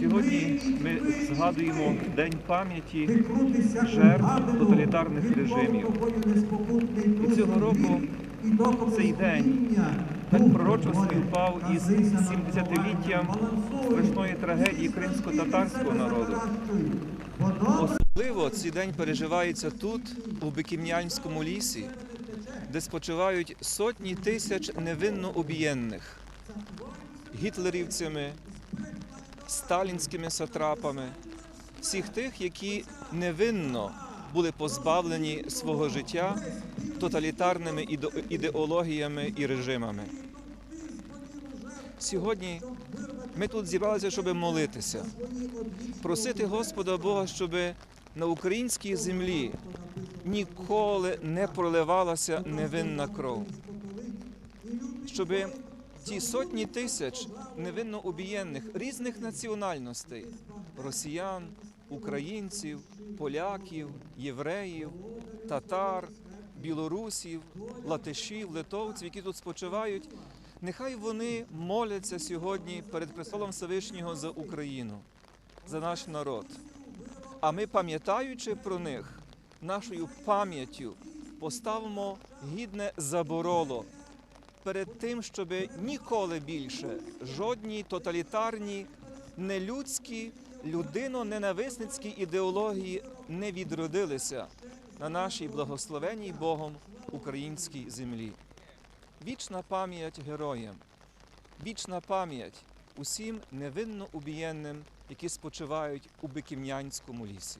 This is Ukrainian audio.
Сьогодні ми згадуємо День пам'яті жертв тоталітарних режимів. І цього року цей день так пророчо співпав із 70-літтям страшної трагедії кримсько-татарського народу. Особливо цей день переживається тут, у Биківнянському лісі, де спочивають сотні тисяч невинно обієнних гітлерівцями, сталінськими сатрапами, всіх тих, які невинно були позбавлені свого життя тоталітарними іде- ідеологіями і режимами. Сьогодні ми тут зібралися, щоб молитися, просити Господа Бога, щоб на українській землі ніколи не проливалася невинна кров, щоб ті сотні тисяч невинно убієнних різних національностей росіян, українців, поляків, євреїв, татар, білорусів, латишів, литовців, які тут спочивають, нехай вони моляться сьогодні перед престолом Всевишнього за Україну, за наш народ. А ми, пам'ятаючи про них, нашою пам'яттю поставимо гідне забороло перед тим, щоб ніколи більше жодні тоталітарні, нелюдські, людино-ненависницькі ідеології не відродилися на нашій благословенній Богом українській землі. Вічна пам'ять героям, вічна пам'ять усім невинно убієнним, які спочивають у Биківнянському лісі.